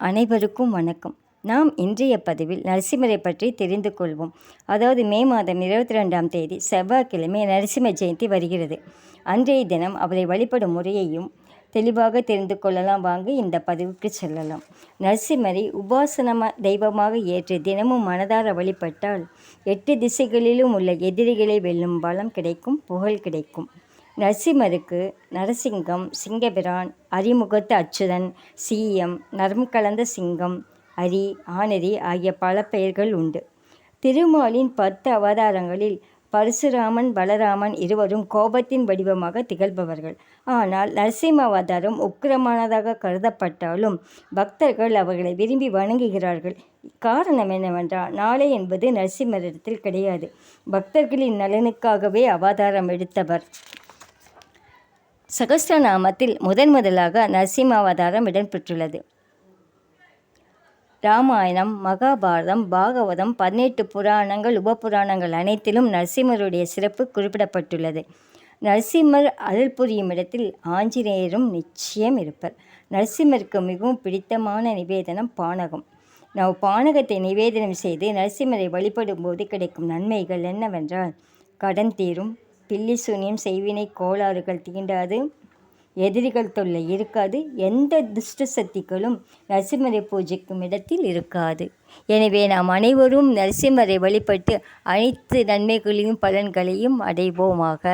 அனைவருக்கும் வணக்கம். நாம் இன்றைய பதிவில் நரசிம்மரை பற்றி தெரிந்து கொள்வோம். அதாவது மே மாதம் இருபத்தி ரெண்டாம் தேதி செவ்வாய்க்கிழமை நரசிம்ம ஜெயந்தி வருகிறது. அன்றைய தினம் அவரை வழிபடும் முறையையும் தெளிவாக தெரிந்து கொள்ளலாம். வாங்க இந்த பதிவுக்கு செல்லலாம். நரசிம்மரை உபாசனம தெய்வமாக ஏற்று தினமும் மனதார வழிபட்டால் எட்டு திசைகளிலும் உள்ள எதிரிகளை வெல்லும் பலம் கிடைக்கும் புகழ் கிடைக்கும். நரசிம்மருக்கு நரசிங்கம் சிங்கபிரான் அரிமுகத்து அச்சுதன் சீயம் நரம் கலந்த சிங்கம் அரி ஆனரி ஆகிய பல பெயர்கள் உண்டு. திருமாலின் பத்து அவதாரங்களில் பரசுராமன் பலராமன் இருவரும் கோபத்தின் வடிவமாக திகழ்பவர்கள். ஆனால் நரசிம்ம அவதாரம் உக்கிரமானதாக கருதப்பட்டாலும் பக்தர்கள் அவர்களை விரும்பி வணங்குகிறார்கள். காரணம் என்னவென்றால் நாளை என்பது நரசிம்மரிடத்தில் கிடையாது. பக்தர்களின் நலனுக்காகவே அவதாரம் எடுத்தவர். சகஸ்ரநாமத்தில் முதன் முதலாக நரசிம்ம அவதாரம் இடம்பெற்றுள்ளது. ராமாயணம் மகாபாரதம் பாகவதம் பதினெட்டு புராணங்கள் உபபுராணங்கள் அனைத்திலும் நரசிம்மருடைய சிறப்பு குறிப்பிடப்பட்டுள்ளது. நரசிம்மர் அருள் புரியும் இடத்தில் ஆஞ்சநேயரும் நிச்சயம் இருப்பர். நரசிம்மருக்கு மிகவும் பிடித்தமான நிவேதனம் பானகம். நாம் பானகத்தை நிவேதனம் செய்து நரசிம்மரை வழிபடும் போது கிடைக்கும் நன்மைகள் என்னவென்றால் கடன் தீரும் பில்லி சூனியம் செய்வினை கோளாறுகள் தீண்டாது எதிரிகள் தொல்லை இருக்காது எந்த துஷ்ட சக்திகளும் நரசிம்மரை பூஜைக்கும் இடத்தில் இருக்காது. எனவே நாம் அனைவரும் நரசிம்மரை வழிபட்டு அனைத்து நன்மைகளையும் பலன்களையும் அடைவோமாக.